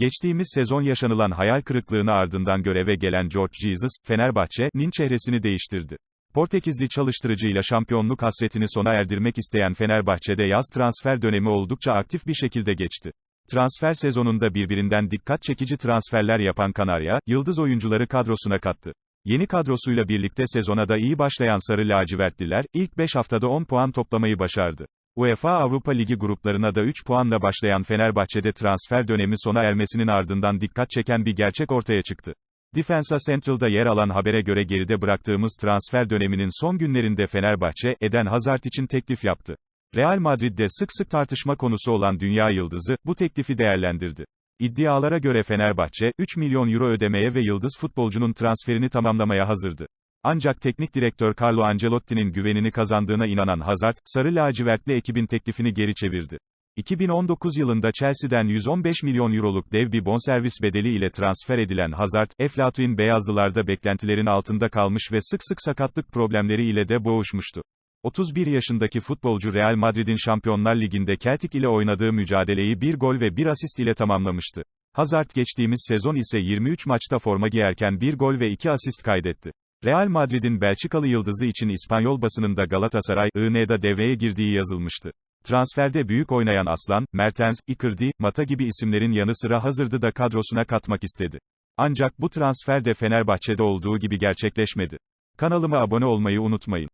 Geçtiğimiz sezon yaşanılan hayal kırıklığını ardından göreve gelen George Jesus, Fenerbahçe'nin çehresini değiştirdi. Portekizli çalıştırıcıyla şampiyonluk hasretini sona erdirmek isteyen Fenerbahçe'de yaz transfer dönemi oldukça aktif bir şekilde geçti. Transfer sezonunda birbirinden dikkat çekici transferler yapan Kanarya, yıldız oyuncuları kadrosuna kattı. Yeni kadrosuyla birlikte sezona da iyi başlayan Sarı Lacivertliler, ilk 5 haftada 10 puan toplamayı başardı. UEFA Avrupa Ligi gruplarına da 3 puanla başlayan Fenerbahçe'de transfer dönemi sona ermesinin ardından dikkat çeken bir gerçek ortaya çıktı. Defensa Central'da yer alan habere göre geride bıraktığımız transfer döneminin son günlerinde Fenerbahçe, Eden Hazard için teklif yaptı. Real Madrid'de sık sık tartışma konusu olan dünya yıldızı, bu teklifi değerlendirdi. İddialara göre Fenerbahçe, 3 milyon euro ödemeye ve yıldız futbolcunun transferini tamamlamaya hazırdı. Ancak teknik direktör Carlo Ancelotti'nin güvenini kazandığına inanan Hazard, sarı lacivertli ekibin teklifini geri çevirdi. 2019 yılında Chelsea'den 115 milyon euroluk dev bir bonservis bedeli ile transfer edilen Hazard, Eflatun Beyazlılarda beklentilerin altında kalmış ve sık sık sakatlık problemleri ile de boğuşmuştu. 31 yaşındaki futbolcu Real Madrid'in Şampiyonlar Ligi'nde Celtic ile oynadığı mücadeleyi bir gol ve bir asist ile tamamlamıştı. Hazard geçtiğimiz sezon ise 23 maçta forma giyerken bir gol ve iki asist kaydetti. Real Madrid'in Belçikalı yıldızı için İspanyol basınında Galatasaray, IN'da devreye girdiği yazılmıştı. Transferde büyük oynayan Aslan, Mertens, Icardi, Mata gibi isimlerin yanı sıra hazırdı da kadrosuna katmak istedi. Ancak bu transfer de Fenerbahçe'de olduğu gibi gerçekleşmedi. Kanalıma abone olmayı unutmayın.